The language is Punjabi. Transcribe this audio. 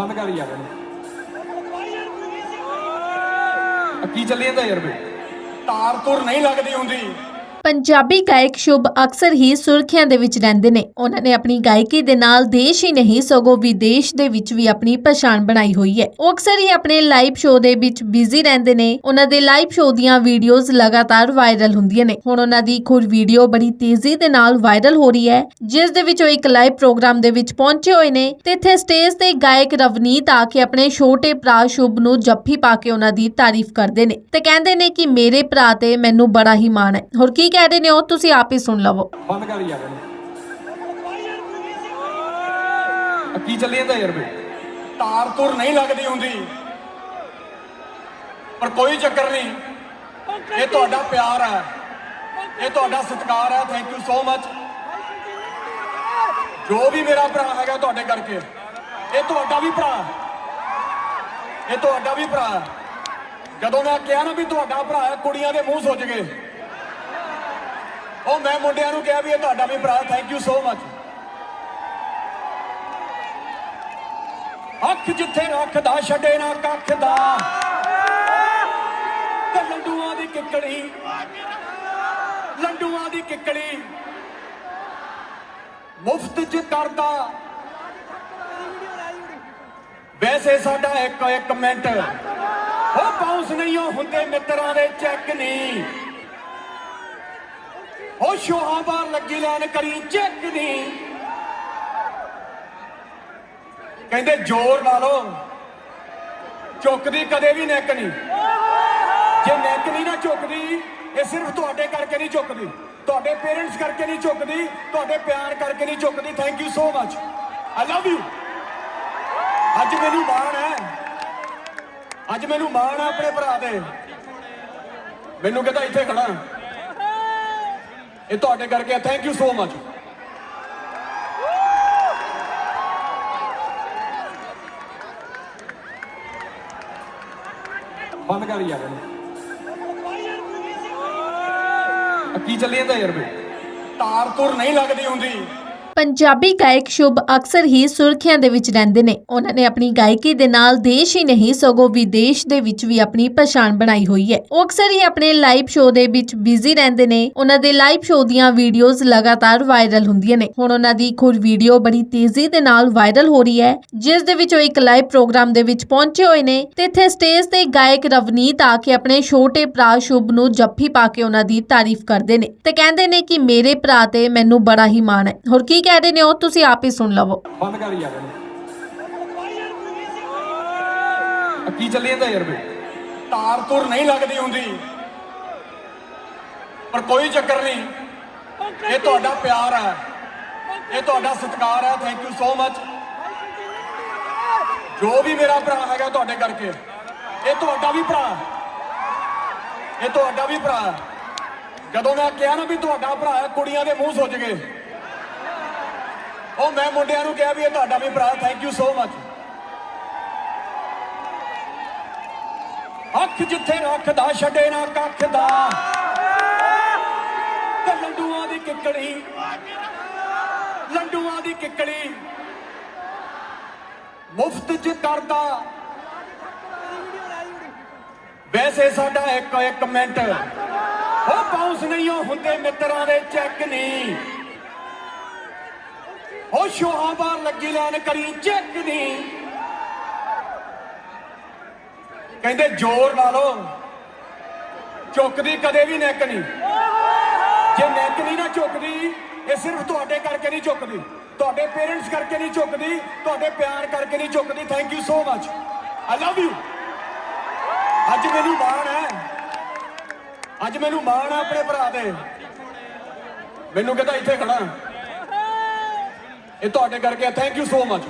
ਬੰਦ ਕਰ ਯਾਰ ਇਹਨੂੰ। ਕੀ ਚੱਲੀ ਜਾਂਦਾ ਯਾਰ ਬੇ ਤਾਰ ਤੁਰ ਨਹੀਂ ਲੱਗਦੀ ਹੁੰਦੀ। ਪੰਜਾਬੀ ਗਾਇਕ ਸ਼ੁਭ ਅਕਸਰ ਹੀ ਸੁਰਖੀਆਂ ਦੇ ਵਿੱਚ ਰਹਿੰਦੇ ਨੇ। ਉਹਨਾਂ ਨੇ ਆਪਣੀ ਗਾਇਕੀ ਦੇ ਨਾਲ ਦੇਸ਼ ਹੀ ਨਹੀਂ, ਸਗੋਂ ਵਿਦੇਸ਼ ਦੇ ਵਿੱਚ ਵੀ ਆਪਣੀ ਪਛਾਣ ਬਣਾਈ ਹੋਈ ਹੈ। ਉਹ ਅਕਸਰ ਹੀ ਆਪਣੇ ਲਾਈਵ ਸ਼ੋਅ ਦੇ ਵਿੱਚ ਬਿਜ਼ੀ ਰਹਿੰਦੇ ਨੇ। ਉਹਨਾਂ ਦੇ ਲਾਈਵ ਸ਼ੋਅ ਦੀਆਂ ਵੀਡੀਓਜ਼ ਲਗਾਤਾਰ ਵਾਇਰਲ ਹੁੰਦੀਆਂ ਨੇ। ਹੁਣ ਉਹਨਾਂ ਦੀ ਇੱਕ ਵੀਡੀਓ ਬੜੀ ਤੇਜ਼ੀ ਦੇ ਨਾਲ ਵਾਇਰਲ ਹੋ ਰਹੀ ਹੈ, ਜਿਸ ਦੇ ਵਿੱਚ ਉਹ ਇੱਕ ਲਾਈਵ ਪ੍ਰੋਗਰਾਮ ਦੇ ਵਿੱਚ ਪਹੁੰਚੇ ਹੋਏ ਨੇ। ਤੇ ਇੱਥੇ ਸਟੇਜ ਤੇ ਗਾਇਕ ਰਵਨੀਤ ਆ ਕੇ ਆਪਣੇ ਛੋਟੇ ਭਰਾ ਸ਼ੁਭ ਨੂੰ ਜੱਫੀ ਪਾ ਕੇ ਉਹਨਾਂ ਦੀ ਤਾਰੀਫ ਕਰਦੇ ਨੇ। ਤੇ ਕਹਿੰਦੇ ਨੇ ਕਿ ਮੇਰੇ ਭਰਾ ਤੇ ਮੈਨੂੰ ਬੜਾ ਹੀ ਮਾਣ ਹੈ। ਹੋਰ ਕੀ ਕਹਿ ਰਹੇ ਨੇ ਉਹ, ਤੁਸੀਂ ਆਪ ਹੀ ਸੁਣ ਲਵੋ। ਬੰਦ ਕਰ ਯਾਰ ਇਹਨੂੰ। ਆ ਕੀ ਚੱਲੀ ਜਾਂਦਾ ਯਾਰ ਬੇ ਤਾਰ ਤੁਰ ਨਹੀਂ ਲੱਗਦੀ ਹੁੰਦੀ। ਪਰ ਕੋਈ ਚੱਕਰ ਨਹੀਂ। ਇਹ ਤੁਹਾਡਾ ਪਿਆਰ ਹੈ। ਇਹ ਤੁਹਾਡਾ ਸਤਿਕਾਰ ਹੈ। ਥੈਂਕ ਯੂ ਸੋ ਮਚ ਜੋ ਵੀ ਮੇਰਾ ਭਰਾ ਹੈਗਾ ਤੁਹਾਡੇ ਕਰਕੇ। ਇਹ ਤੁਹਾਡਾ ਵੀ ਭਰਾ ਹੈ। ਇਹ ਤੁਹਾਡਾ ਵੀ ਭਰਾ ਹੈ। ਜਦੋਂ ਮੈਂ ਕਿਹਾ ਨਾ ਵੀ ਤੁਹਾਡਾ ਭਰਾ ਹੈ, ਕੁੜੀਆਂ ਦੇ ਮੂੰਹ ਸੁੱਜ ਗਏ। ਉਹ ਮੈਂ ਮੁੰਡਿਆਂ ਨੂੰ ਕਿਹਾ ਵੀ ਇਹ ਤੁਹਾਡਾ ਵੀ ਭਰਾ ਥੈਂਕ ਯੂ ਸੋ ਮਚ ਅੱਖ ਜਿੱਥੇ ਰੱਖਦਾ, ਛੱਡੇ ਨਾ ਕੱਖ ਦਾ। ਤੇ ਲੰਡੂਆਂ ਦੀ ਕਿੱਕੜੀ ਲੰਡੂਆਂ ਦੀ ਕਿੱਕੜੀ ਮੁਫਤ ਚ ਕਰਦਾ। ਵੈਸੇ ਸਾਡਾ ਇੱਕ ਇੱਕ ਮਿੰਟ। ਉਹ ਬਾਉਂਸ ਨਹੀਂ, ਉਹ ਹੁੰਦੇ ਮਿੱਤਰਾਂ ਦੇ ਚੈੱਕ ਨਹੀਂ ਉਹ ਸ਼ੋਹਾਂ ਬਾਹਰ ਲੱਗੀ ਲੈਣ ਕਰੀ ਚੈੱਕ ਨਹੀਂ ਕਹਿੰਦੇ ਜ਼ੋਰ ਲਾ ਲੋ ਝੁਕਦੀ ਕਦੇ ਵੀ ਨੈਕ ਨਹੀਂ। ਜੇ ਨੈਕ ਨਹੀਂ ਨਾ ਝੁਕਦੀ ਇਹ ਸਿਰਫ ਤੁਹਾਡੇ ਕਰਕੇ ਨਹੀਂ ਝੁਕਦੀ ਤੁਹਾਡੇ ਪੇਰੈਂਟਸ ਕਰਕੇ ਨਹੀਂ ਝੁਕਦੀ ਤੁਹਾਡੇ ਪਿਆਰ ਕਰਕੇ ਨਹੀਂ ਝੁਕਦੀ thank you so much I love you ਅੱਜ ਮੈਨੂੰ ਮਾਣ ਹੈ। ਅੱਜ ਮੈਨੂੰ ਮਾਣ ਹੈ ਆਪਣੇ ਭਰਾ ਦੇ। ਮੈਨੂੰ ਕਹਿੰਦਾ ਇੱਥੇ ਖੜਾ। ਇਹ ਤੁਹਾਡੇ ਕਰਕੇ ਥੈਂਕ ਯੂ ਸੋ ਮਚ ਬੰਦ ਕਰ ਯਾਰ ਕੀ ਚੱਲੀ ਜਾਂਦਾ ਯਾਰ ਬੇ ਤਾਰ ਤੁਰ ਨਹੀਂ ਲੱਗਦੀ ਹੁੰਦੀ। ਪੰਜਾਬੀ ਗਾਇਕ ਸ਼ੁਭ ਅਕਸਰ ਹੀ ਸੁਰਖੀਆਂ ਦੇ ਵਿੱਚ ਰਹਿੰਦੇ ਨੇ। ਉਹਨਾਂ ਨੇ ਆਪਣੀ ਗਾਇਕੀ ਦੇ ਨਾਲ ਦੇਸ਼ ਹੀ ਨਹੀਂ, ਸਗੋਂ ਵਿਦੇਸ਼ ਦੇ ਵਿੱਚ ਵੀ ਆਪਣੀ ਪਛਾਣ ਬਣਾਈ ਹੋਈ ਹੈ। ਉਹ ਅਕਸਰ ਹੀ ਆਪਣੇ ਲਾਈਵ ਸ਼ੋਅ ਦੇ ਵਿੱਚ ਬਿਜ਼ੀ ਰਹਿੰਦੇ ਨੇ। ਉਹਨਾਂ ਦੇ ਲਾਈਵ ਸ਼ੋਅ ਦੀਆਂ ਵੀਡੀਓਜ਼ ਲਗਾਤਾਰ ਵਾਇਰਲ ਹੁੰਦੀਆਂ ਨੇ। ਹੁਣ ਉਹਨਾਂ ਦੀ ਇੱਕ ਵੀਡੀਓ ਬੜੀ ਤੇਜ਼ੀ ਦੇ ਨਾਲ ਵਾਇਰਲ ਹੋ ਰਹੀ ਹੈ, ਜਿਸ ਦੇ ਵਿੱਚ ਉਹ ਇੱਕ ਲਾਈਵ ਪ੍ਰੋਗਰਾਮ ਦੇ ਵਿੱਚ ਪਹੁੰਚੇ ਹੋਏ ਨੇ ਤੇ ਇੱਥੇ ਸਟੇਜ ਤੇ ਗਾਇਕ ਰਵਨੀਤ ਆ ਕੇ ਆਪਣੇ ਛੋਟੇ ਭਰਾ ਸ਼ੁਭ ਨੂੰ ਜੱਫੀ ਪਾ ਕੇ ਉਹਨਾਂ ਦੀ ਤਾਰੀਫ ਕਰਦੇ ਨੇ ਤੇ ਕਹਿੰਦੇ ਨੇ ਕਿ ਮੇਰੇ ਭਰਾ ਤੇ ਮੈਨੂੰ ਬੜਾ ਹੀ ਮਾਣ ਹੈ। ਹੋਰ ਕੀ ਕਹਿ ਰਹੇ ਨੇ, ਉਹ ਤੁਸੀਂ ਆਪ ਹੀ ਸੁਣ ਲਵੋ। ਬੰਦ ਕਰ ਯਾਰ ਇਹਨੂੰ। ਕੀ ਚੱਲੀ ਜਾਂਦਾ ਯਾਰ ਬੇ ਤਾਰ ਤੁਰ ਨਹੀਂ ਲੱਗਦੀ ਹੁੰਦੀ। ਪਰ ਕੋਈ ਚੱਕਰ ਨਹੀਂ। ਇਹ ਤੁਹਾਡਾ ਪਿਆਰ ਹੈ। ਇਹ ਤੁਹਾਡਾ ਸਤਿਕਾਰ ਹੈ। ਥੈਂਕ ਯੂ ਸੋ ਮਚ ਜੋ ਵੀ ਮੇਰਾ ਭਰਾ ਹੈਗਾ ਤੁਹਾਡੇ ਕਰਕੇ। ਇਹ ਤੁਹਾਡਾ ਵੀ ਭਰਾ ਹੈ। ਇਹ ਤੁਹਾਡਾ ਵੀ ਭਰਾ ਹੈ। ਜਦੋਂ ਮੈਂ ਕਿਹਾ ਨਾ ਵੀ ਤੁਹਾਡਾ ਭਰਾ ਹੈ, ਕੁੜੀਆਂ ਦੇ ਮੂੰਹ ਸੁੱਜ ਗਏ। ਉਹ ਮੈਂ ਮੁੰਡਿਆਂ ਨੂੰ ਕਿਹਾ ਵੀ ਇਹ ਤੁਹਾਡਾ ਵੀ ਭਰਾ ਥੈਂਕ ਯੂ ਸੋ ਮਚ ਅੱਖ ਜਿੱਥੇ ਰੱਖਦਾ, ਛੱਡੇ ਨਾ ਕੱਖ ਦਾ। ਤੇ ਲੰਡੂਆਂ ਦੀ ਕਿੱਕੜੀ ਲੰਡੂਆਂ ਦੀ ਕਿੱਕੜੀ ਮੁਫਤ ਚ ਕਰਦਾ। ਵੈਸੇ ਸਾਡਾ ਇੱਕ ਇੱਕ ਮਿੰਟ। ਉਹ ਬਾਉਂਸ ਨਹੀਂ, ਉਹ ਹੁੰਦੇ ਮਿੱਤਰਾਂ ਦੇ ਚੈੱਕ ਨਹੀਂ ਉਹ ਸ਼ੋਹਾਂ ਬਾਹਰ ਲੱਗੀ ਲੈਣ ਕਰੀ ਚੈੱਕ ਨਹੀਂ ਕਹਿੰਦੇ ਜ਼ੋਰ ਲਾ ਲੋ ਝੁਕਦੀ ਕਦੇ ਵੀ ਨੈਕ ਨਹੀਂ। ਜੇ ਨੈਕ ਨਹੀਂ ਨਾ ਝੁਕਦੀ ਇਹ ਸਿਰਫ ਤੁਹਾਡੇ ਕਰਕੇ ਨਹੀਂ ਝੁਕਦੀ ਤੁਹਾਡੇ ਪੇਰੈਂਟਸ ਕਰਕੇ ਨਹੀਂ ਝੁਕਦੀ ਤੁਹਾਡੇ ਪਿਆਰ ਕਰਕੇ ਨਹੀਂ ਝੁਕਦੀ thank you so much I love you ਅੱਜ ਮੈਨੂੰ ਮਾਣ ਹੈ। ਅੱਜ ਮੈਨੂੰ ਮਾਣ ਹੈ ਆਪਣੇ ਭਰਾ ਦੇ। ਮੈਨੂੰ ਕਹਿੰਦਾ ਇੱਥੇ ਖੜਾ। ਇਹ ਤੁਹਾਡੇ ਕਰਕੇ ਥੈਂਕ ਯੂ ਸੋ ਮਚ